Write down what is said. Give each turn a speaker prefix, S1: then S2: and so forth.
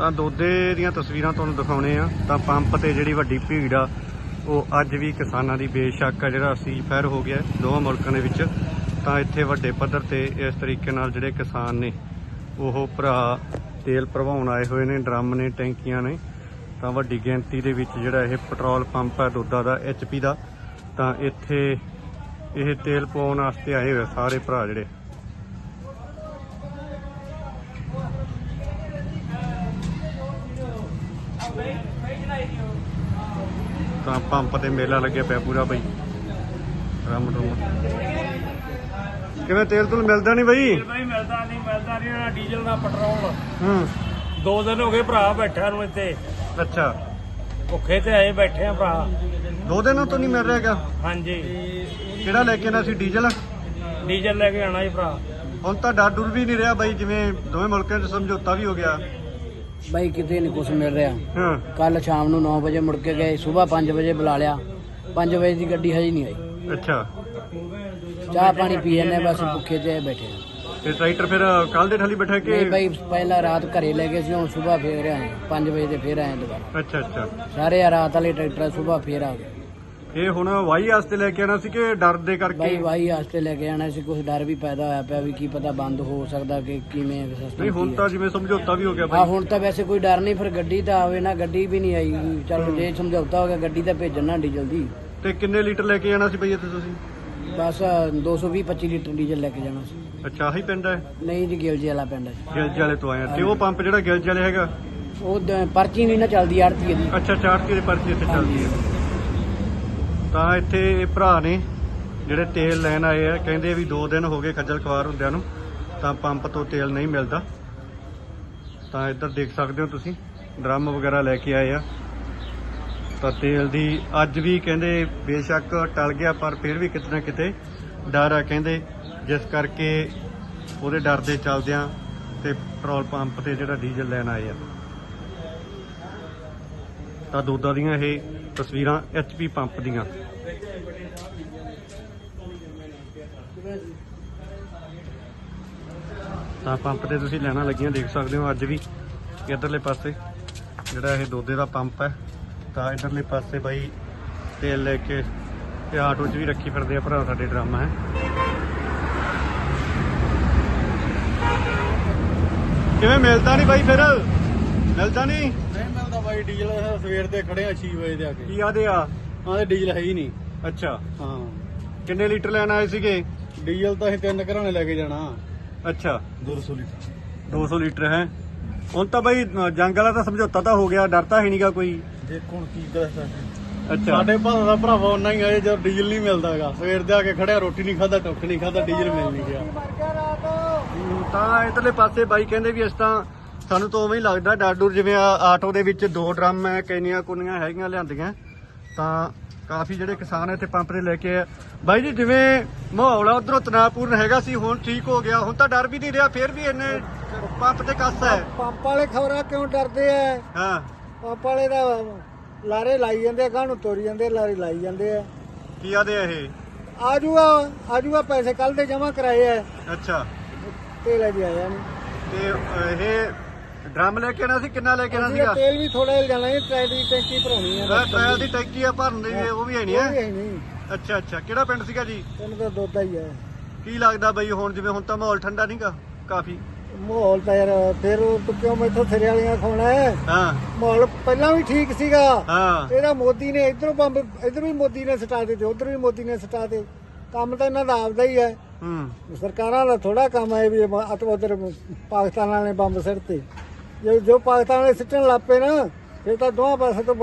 S1: ਤਾਂ ਦੋਦੇ ਦੀਆਂ ਤਸਵੀਰਾਂ ਤੁਹਾਨੂੰ ਦਿਖਾਉਣੇ ਆ। ਤਾਂ ਪੰਪ ਤੇ ਜਿਹੜੀ ਵੱਡੀ ਭੀੜ ਆ, ਉਹ ਅੱਜ ਵੀ ਕਿਸਾਨਾਂ ਦੀ ਬੇਸ਼ੱਕ ਆ ਜਿਹੜਾ ਸੀ ਫੈਰ ਹੋ ਗਿਆ ਦੋਵਾਂ ਮੁਲਕਾਂ ਦੇ ਵਿੱਚ। ਤਾਂ ਇੱਥੇ ਵੱਡੇ ਪੱਧਰ ਤੇ ਇਸ ਤਰੀਕੇ ਨਾਲ ਜਿਹੜੇ ਕਿਸਾਨ ਨੇ, ਉਹ ਭਰਾ ਤੇਲ ਭਰਵਾਉਣ ਆਏ ਹੋਏ ਨੇ, ਡਰਮ ਨੇ, ਟੈਂਕੀਆਂ ਨੇ। ਤਾਂ ਵੱਡੀ ਗਿਣਤੀ ਦੇ ਵਿੱਚ ਜਿਹੜਾ ਇਹ ਪੈਟਰੋਲ ਪੰਪ ਹੈ ਦੋਦਾ ਦਾ ਐਚਪੀ ਦਾ, ਤਾਂ ਇੱਥੇ ਇਹ ਤੇਲ ਪਾਉਣ ਵਾਸਤੇ ਆਏ ਹੋਏ ਸਾਰੇ ਭਰਾ ਜਿਹੜੇ। ਤਾਂ ਪੰਪ ਤੇ ਮੇਲਾ ਲੱਗਿਆ ਪਿਆ ਪੂਰਾ ਬਈ। ਰਮ ਰਮ। ਕਿਵੇਂ ਤੇਲ ਤੁਲ ਮਿਲਦਾ ਨਹੀਂ ਬਈ?
S2: ਭਾਈ ਮਿਲਦਾ ਨਹੀਂ ਮਿਲਦਾ ਨਹੀਂ ਨਾ ਡੀਜ਼ਲ ਨਾ ਪੈਟਰੋਲ।
S1: ਹੂੰ।
S2: ਦੋ ਦਿਨ ਹੋ ਗਏ ਭਰਾ ਬੈਠਿਆਂ ਨੂੰ ਇੱਥੇ।
S1: ਅੱਛਾ।
S2: ਭੁੱਖੇ ਤੇ ਆਏ ਬੈਠੇ ਆ ਭਰਾ।
S1: ਦੋ ਦਿਨਾਂ ਤੋਂ ਨਹੀਂ ਮਿਲ ਰਿਹਾ ਹੈਗਾ?
S2: ਹਾਂਜੀ।
S1: ਕਿਹੜਾ ਲੈ ਕੇ ਆਣਾ ਸੀ ਡੀਜ਼ਲ?
S2: ਡੀਜ਼ਲ ਲੈ ਕੇ ਆਣਾ ਜੀ ਭਰਾ।
S1: ਹੁਣ ਤਾਂ ਡਰ ਡੁਰ ਵੀ ਨਹੀਂ ਰਿਹਾ ਬਾਈ ਜਿਵੇਂ ਦੋਵੇਂ ਮੁਲਕਾਂ 'ਚ ਸਮਝੌਤਾ ਵੀ ਹੋ ਗਿਆ।
S3: ਬਾਈ ਕਿਤੇ ਨਹੀਂ ਕੁਝ ਮਿਲ ਰਿਹਾ।
S1: ਹਾਂ।
S3: ਕੱਲ ਸ਼ਾਮ ਨੂੰ 9 ਵਜੇ ਮੁੜ ਕੇ ਗਏ ਸਵੇਰ 5 ਵਜੇ ਬੁਲਾ ਲਿਆ। 5 ਵਜੇ ਦੀ ਗੱਡੀ ਹਜੇ ਨਹੀਂ ਆਈ।
S1: ਅੱਛਾ।
S3: ਚਾਹ ਪਾਣੀ ਪੀ ਜਾਂਦੇ ਬਸ ਭੁੱਖੇ ਤੇ ਬੈਠੇ।
S1: ਤੇ ਟਰੈਕਟਰ ਫਿਰ ਕੱਲ ਦੇ ਠਾਲੀ ਬੈਠਾ ਕਿ
S3: ਨਹੀਂ ਬਾਈ ਪਹਿਲਾਂ ਰਾਤ ਘਰੇ ਲੈ ਗਏ ਸੀ ਹੁਣ ਸਵੇਰ ਫੇਰ ਆਏ 5 ਵਜੇ ਤੇ ਫੇਰ ਆਏ ਦੁਬਾਰਾ।
S1: ਅੱਛਾ ਅੱਛਾ।
S3: ਸਾਰੇ ਆ ਰਾਤ ਵਾਲੇ ਟਰੈਕਟਰ ਸਵੇਰ ਫੇਰ ਆ ਗਏ।
S1: ਇਹ ਹੁਣ ਵਾਈ ਵਾਸਤੇ ਲੈ ਕੇ ਆਣਾ ਸੀ ਕਿ ਡਰ ਦੇ
S3: ਬਾਈ
S1: ਕਰਕੇ
S3: ਵਾਈ ਵਾਸਤੇ ਲੈ ਕੇ ਆਣਾ ਸੀ ਕੁਝ ਡਰ ਵੀ ਪੈਦਾ ਹੋਇਆ ਪਿਆ ਵੀ ਕੀ ਪਤਾ ਬੰਦ ਹੋ ਸਕਦਾ ਕਿ ਕਿਵੇਂ ਸਿਸਟਮ
S1: ਨਹੀਂ ਹੁਣ ਤਾਂ ਜਿਵੇਂ ਸਮਝੌਤਾ ਵੀ ਹੋ ਗਿਆ ਬਾਈ।
S3: ਹੁਣ ਤਾਂ ਵੈਸੇ ਕੋਈ ਡਰ ਨਹੀਂ ਫਿਰ ਗੱਡੀ ਤਾਂ ਆਵੇ ਨਾ ਗੱਡੀ ਵੀ ਨਹੀਂ ਆਈ। ਚਲ ਜੇ ਸਮਝੌਤਾ ਹੋ ਗਿਆ ਗੱਡੀ ਤਾਂ ਭੇਜਣ ਨਾ ਡੀਜ਼ਲ ਦੀ।
S1: ਤੇ ਕਿੰਨੇ ਲੀਟਰ ਲੈ ਕੇ ਆਣਾ ਸੀ ਬਈ ਇੱਥੇ ਤੁਸੀਂ?
S3: ਬਸ 220 25 ਲੀਟਰ ਡੀਜ਼ਲ ਲੈ ਕੇ ਜਾਣਾ ਸੀ।
S1: ਅੱਛਾ ਆਹੀ ਪਿੰਡ ਹੈ?
S3: ਨਹੀਂ ਜੀ ਗਿਲਜੀ ਵਾਲਾ ਪਿੰਡ ਹੈ।
S1: ਗਿਲਜ ਵਾਲੇ ਤੋਂ ਆਏ ਆ ਤੇ ਉਹ ਪੰਪ ਜਿਹੜਾ ਗਿਲਜ ਵਾਲੇ ਹੈਗਾ?
S3: ਉਹ ਦ- ਪਰਚੀ ਨਹੀਂ ਨਾ ਚੱਲਦੀ ਆੜਤੀ ਦੀ।
S1: ਅੱਛਾ ਚਾਰਤੀ ਦੇ ਪਰਚੀ ਇੱਥੇ ਚੱਲਦੀ ਹੈ। ਤਾਂ ਇੱਥੇ ਇਹ ਭਰਾ ਨੇ ਜਿਹੜੇ ਤੇਲ ਲੈਣ ਆਏ ਆ, ਕਹਿੰਦੇ ਵੀ 2 ਦਿਨ ਹੋ ਗਏ ਖੱਜਲ ਖਵਾਰ ਹੁੰਦਿਆਂ ਨੂੰ, ਤਾਂ ਪੰਪ ਤੋਂ ਤੇਲ ਨਹੀਂ ਮਿਲਦਾ। ਤਾਂ ਇੱਧਰ ਦੇਖ ਸਕਦੇ ਹੋ ਤੁਸੀਂ, ਡਰਮ ਵਗੈਰਾ ਲੈ ਕੇ ਆਏ ਆ। ਤਾਂ ਤੇਲ ਦੀ ਅੱਜ ਵੀ ਕਹਿੰਦੇ ਬੇਸ਼ੱਕ ਟਲ ਗਿਆ, ਪਰ ਫਿਰ ਵੀ ਕਿਤੇ ਨਾ ਕਿਤੇ ਡਰ ਆ। ਕਹਿੰਦੇ ਜਿਸ ਕਰਕੇ ਉਹਦੇ ਡਰ ਦੇ ਚੱਲਦਿਆਂ ਤੇ ਪੈਟਰੋਲ ਪੰਪ ਤੇ ਜਿਹੜਾ ਡੀਜ਼ਲ ਲੈਣ ਆਏ ਆ। ਤਾਂ ਦੋਦਾ ਦੀਆਂ ਇਹ ਤਸਵੀਰਾਂ ਐਚਪੀ ਪੰਪ ਦੀਆਂ। ਤਾਂ ਪੰਪ ਤੇ ਤੁਸੀਂ ਲੈਣਾ ਲੱਗੀਆਂ, ਦੇਖ ਸਕਦੇ ਹੋ ਅੱਜ ਵੀ ਇਧਰਲੇ ਪਾਸੇ ਜਿਹੜਾ ਇਹ ਦੋਦੇ ਦਾ ਪੰਪ ਹੈ, ਤਾਂ ਇਧਰਲੇ ਪਾਸੇ ਬਾਈ ਤੇਲ ਲੈ ਕੇ ਤੇ ਆਟੋ 'ਚ ਵੀ ਰੱਖੀ ਫਿਰਦੇ ਆ ਭਰਾ ਸਾਡੇ ਡਰਾਮਾ ਹੈ। ਕਿਵੇਂ ਮਿਲਦਾ ਨਹੀਂ ਬਾਈ ਫਿਰ? ਮਿਲਦਾ ਨਹੀਂ
S4: ਬਾਈ ਡੀਜ਼ਲ ਸਵੇਰ ਦੇ ਖੜੇ ਆ 6 ਵਜੇ ਦੇ ਆ ਕੇ।
S1: ਕੀ ਆਦੇ ਆ?
S4: ਆਹ ਡੀਜ਼ਲ ਹੈ ਹੀ ਨਹੀਂ।
S1: ਅੱਛਾ।
S4: ਹਾਂ।
S1: ਕਿੰਨੇ ਲੀਟਰ ਲੈਣ ਆਏ ਸੀਗੇ?
S4: ਡੀਜ਼ਲ ਤਾਂ ਅਸੀਂ ਤਿੰਨ ਘਰਾਣੇ ਲੈ ਕੇ ਜਾਣਾ।
S1: ਅੱਛਾ।
S4: 200 ਲੀਟਰ।
S1: 200 ਲੀਟਰ ਹੈ। ਹੁਣ ਤਾਂ ਬਾਈ ਅ, ਜੰਗ ਵਾਲਾ ਤਾਂ ਸਮਝੌਤਾ ਤਾਂ ਹੋ ਗਿਆ ਡਰ ਤਾਂ ਹੈ ਨਹੀਂਗਾ ਕੋਈ।
S4: ਦੇਖੋ ਹੁਣ ਕੀ ਕਰ ਸਕਦੇ
S1: ਅੱਛਾ।
S4: ਸਾਡੇ ਭਾਰਤ ਦਾ ਭਰਾਵਾ ਉਹਨਾਂ ਹੀ ਆਏ ਜਦ ਡੀਜ਼ਲ ਨਹੀਂ ਮਿਲਦਾਗਾ ਸਵੇਰ ਦੇ ਆ ਕੇ ਖੜਿਆ ਰੋਟੀ ਨਹੀਂ ਖਾਦਾ ਟੁੱਕ ਨਹੀਂ ਖਾਦਾ ਡੀਜ਼ਲ ਮਿਲ ਨਹੀਂ ਗਿਆ।
S1: ਤਾਂ ਇਧਰਲੇ ਪਾਸੇ ਬਾਈ ਕਹਿੰਦੇ ਵੀ ਇਸ ਤਾਂ ਸਾਨੂੰ ਤਾਂ ਉਵੇਂ ਹੀ ਲੱਗਦਾ ਡਰ ਡੁਰ ਜਿਵੇਂ ਆਟੋ ਦੇ ਵਿੱਚ ਦੋ ਡਰਮ ਹੈ ਕੈਨੀਆਂ ਕੁੰਨੀਆਂ ਹੈਗੀਆਂ ਲਿਆਂਦੀਆਂ। ਤਾਂ ਕਾਫੀ ਜਿਹੜੇ ਕਿਸਾਨ ਇੱਥੇ ਪੰਪ ਤੇ ਲੈ ਕੇ ਆ। ਬਾਈ ਜੀ ਜਿਵੇਂ ਮਾਹੌਲ ਆ ਉਧਰੋਂ ਤਣਾਅਪੂਰਨ ਹੈਗਾ ਸੀ ਹੁਣ ਠੀਕ ਹੋ ਗਿਆ। ਹੁਣ ਤਾਂ ਡਰ ਵੀ ਨਹੀਂ ਰਿਹਾ ਫਿਰ ਵੀ ਇੰਨੇ ਪੰਪ ਤੇ ਕੱਸ ਹੈ।
S5: ਪੰਪ ਵਾਲੇ ਖਬਰਾਂ ਕਿਉਂ ਡਰਦੇ ਆ
S1: ਹਾਂ।
S5: ਪੰਪ ਵਾਲੇ ਦਾ ਲਾਰੇ ਲਾਈ ਜਾਂਦੇ ਆ ਨੂੰ ਤੋਰੀ ਜਾਂਦੇ ਲਾਰੇ ਲਾਈ ਜਾਂਦੇ ਆ।
S1: ਕੀ ਆਦੇ ਆ ਇਹ?
S5: ਆਜੂਗਾ ਆਜੂਗਾ ਪੈਸੇ ਕੱਲ ਦੇ ਜਮਾ ਕਰਾਏ ਆ
S1: ਅੱਛਾ।
S5: ਤੇਲ ਅਜੇ ਆਇਆ ਨਹੀਂ
S1: ਤੇ ਇਹ ਡਰਮ ਲੈ ਕੇ ਆਣਾ ਸੀ ਕਿੰਨਾ ਲੈ ਕੇ ਆਣਾ ਸੀਗਾ?
S5: ਤੇਲ ਵੀ ਥੋੜਾ ਜਿਹਾ ਜਾਣਾ ਹੈ ਟਰੈਕ ਦੀ ਟੈਂਕੀ ਭਰਾਉਣੀ ਆ।
S1: ਟ੍ਰਾਇਲ ਦੀ ਟੈਂਕੀ ਆ ਭਰਨ ਦੀ ਉਹ ਵੀ ਹੈ ਨਹੀਂ ਹੈ? ਅੱਛਾ ਅੱਛਾ। ਕਿਹੜਾ ਪਿੰਡ ਸੀਗਾ ਜੀ?
S5: ਤੈਨੂੰ ਤਾਂ ਦੁੱਧ ਹੀ ਹੈ
S1: ਕੀ ਲੱਗਦਾ ਬਈ ਹੁਣ ਜਿਵੇਂ ਹੁਣ ਤਾਂ ਮਾਹੌਲ ਠੰਡਾ ਨਹੀਂਗਾ ਕਾਫੀ?
S5: ਮਾਹੌਲ ਤਾਂ ਯਾਰ ਫਿਰ ਕਿਉਂ ਮੈਥੋਂ ਸਿਰੇ ਵਾਲੀਆਂ ਖਾਣਾ ਹੈ?
S1: ਹਾਂ।
S5: ਮਾਹੌਲ ਪਹਿਲਾਂ ਵੀ ਠੀਕ ਸੀਗਾ।
S1: ਹਾਂ।
S5: ਇਹਦਾ ਮੋਦੀ ਨੇ ਇਧਰੋਂ ਬੰਬ ਇਧਰ ਵੀ ਮੋਦੀ ਨੇ ਸਟਾ ਦਿੱਤੇ ਉਧਰ ਵੀ ਮੋਦੀ ਨੇ ਸਟਾ ਦੇ ਕੰਮ ਤਾਂ ਇਹਨਾਂ ਦਾ ਆਪਦਾ ਹੀ ਹੈ।
S1: ਹੂੰ।
S5: ਸਰਕਾਰਾਂ ਦਾ ਥੋੜਾ ਕੰਮ ਹੈ ਵੀ ਅਤ ਉਧਰ ਪਾਕਿਸਤਾਨ ਵਾਲੇ ਬੰਬ ਸਿੱਟਤੇ ਜੋ ਜੋ ਪਾਕਿਸਤਾਨ ਵਾਲੇ ਸਿੱਟਣ ਲੱਪੇ ਨਾ ਫਿਰ ਤਾਂ ਦੋਹਾਂ ਪਾਸੇ ਤੋਂ